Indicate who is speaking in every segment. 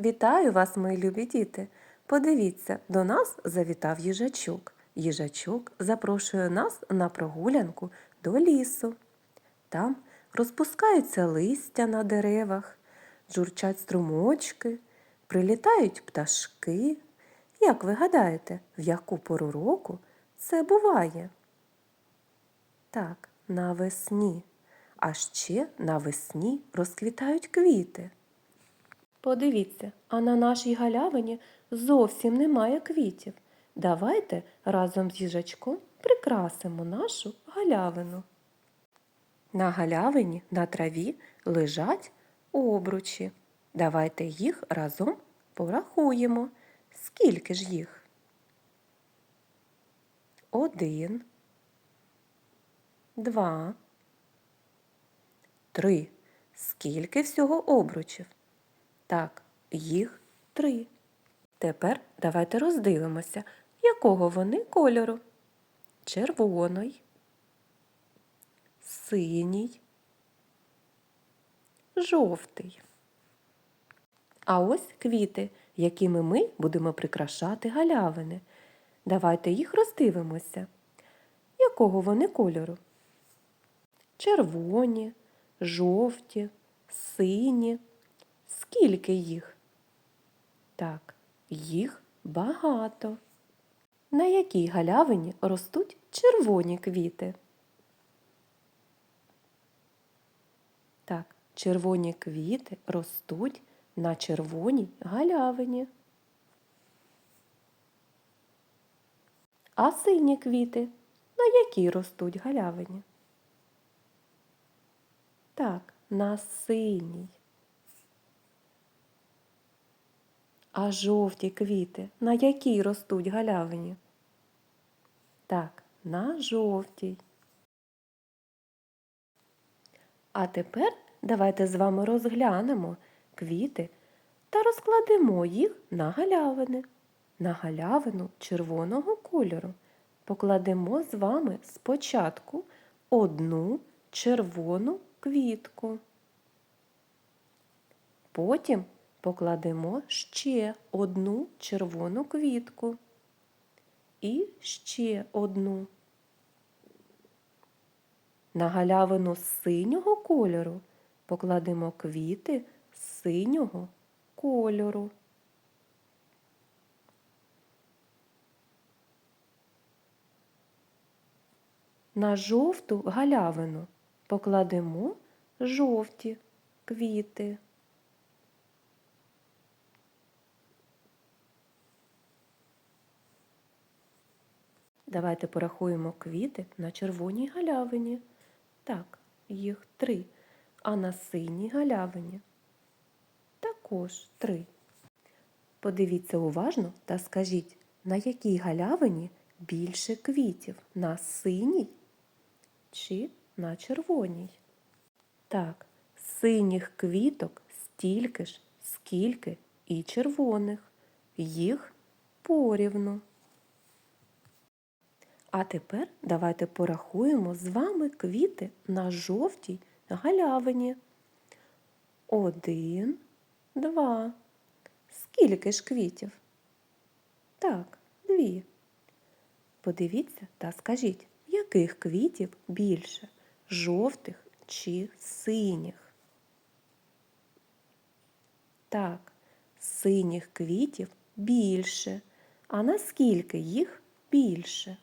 Speaker 1: Вітаю вас, мої любі діти! Подивіться, до нас завітав їжачок. Їжачок запрошує нас на прогулянку до лісу. Там розпускаються листя на деревах, журчать струмочки, прилітають пташки. Як ви гадаєте, в яку пору року це буває? Так, навесні. А ще навесні розквітають квіти. Подивіться, а на нашій галявині зовсім немає квітів. Давайте разом з їжачком прикрасимо нашу галявину. На галявині на траві лежать обручі. Давайте їх разом порахуємо. Скільки ж їх? Один, два, три. Скільки всього обручів? Так, їх три. Тепер давайте роздивимося, якого вони кольору. Червоний, синій, жовтий. А ось квіти, якими ми будемо прикрашати галявини. Давайте їх роздивимося. Якого вони кольору? Червоні, жовті, сині. Скільки їх? Так, їх багато. На якій галявині ростуть червоні квіти? Так, червоні квіти ростуть на червоній галявині. А сині квіти на якій ростуть галявині? Так, на синій. А жовті квіти на якій ростуть галявині? Так, на жовтій. А тепер давайте з вами розглянемо квіти та розкладемо їх на галявини. На галявину червоного кольору покладемо з вами спочатку одну червону квітку. Потім покладемо ще одну червону квітку і ще одну. На галявину синього кольору покладемо квіти синього кольору. На жовту галявину покладемо жовті квіти. Давайте порахуємо квіти на червоній галявині. Так, їх три. А на синій галявині також три. Подивіться уважно та скажіть, на якій галявині більше квітів? На синій чи на червоній? Так, синіх квіток стільки ж, скільки і червоних. Їх порівну. А тепер давайте порахуємо з вами квіти на жовтій галявині. Один, два. Скільки ж квітів? Так, дві. Подивіться та скажіть, яких квітів більше? Жовтих чи синіх? Так, синіх квітів більше. А наскільки їх більше?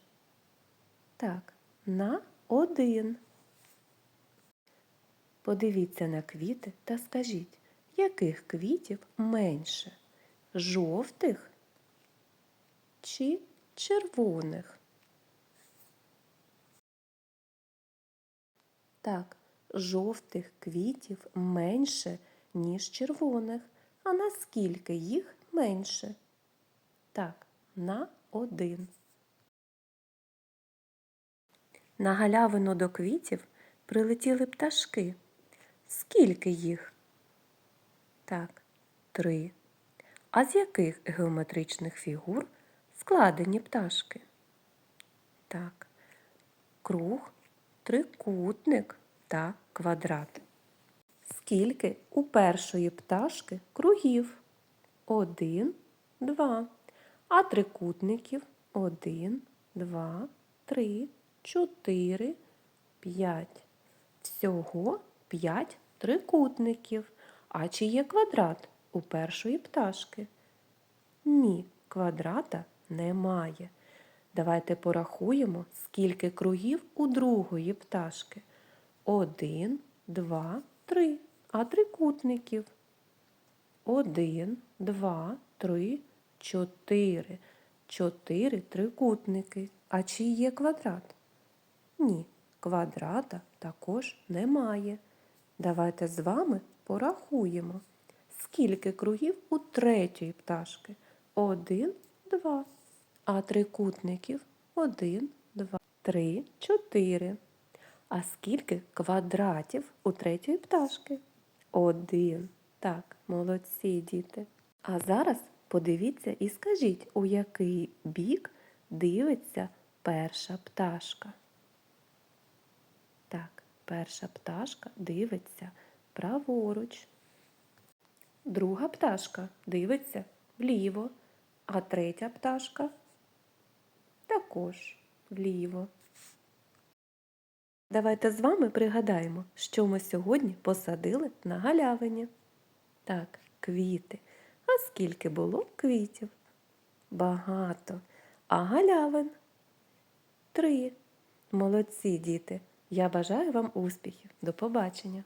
Speaker 1: Так, на один. Подивіться на квіти та скажіть, яких квітів менше? Жовтих чи червоних? Так, жовтих квітів менше, ніж червоних. А наскільки їх менше? Так, на один. На галявину до квітів прилетіли пташки. Скільки їх? Так, три. А з яких геометричних фігур складені пташки? Так, круг, трикутник та квадрат. Скільки у першої пташки кругів? Один, два. А трикутників один, два, три, чотири, п'ять. Всього п'ять трикутників. А чи є квадрат у першої пташки? Ні, квадрата немає. Давайте порахуємо, скільки кругів у другої пташки. Один, два, три. А трикутників? Один, два, три, чотири. Чотири трикутники. А чи є квадрат? Ні, квадрата також немає. Давайте з вами порахуємо, скільки кругів у третьої пташки. Один, два. А трикутників один, два, три, чотири. А скільки квадратів у третьої пташки? Один. Так, молодці діти. А зараз подивіться і скажіть, у який бік дивиться перша пташка. Так, перша пташка дивиться праворуч. Друга пташка дивиться вліво, а третя пташка також вліво. Давайте з вами пригадаємо, що ми сьогодні посадили на галявині. Так, квіти. А скільки було квітів? Багато. А галявин? Три. Молодці, діти. Я бажаю вам успіхів. До побачення.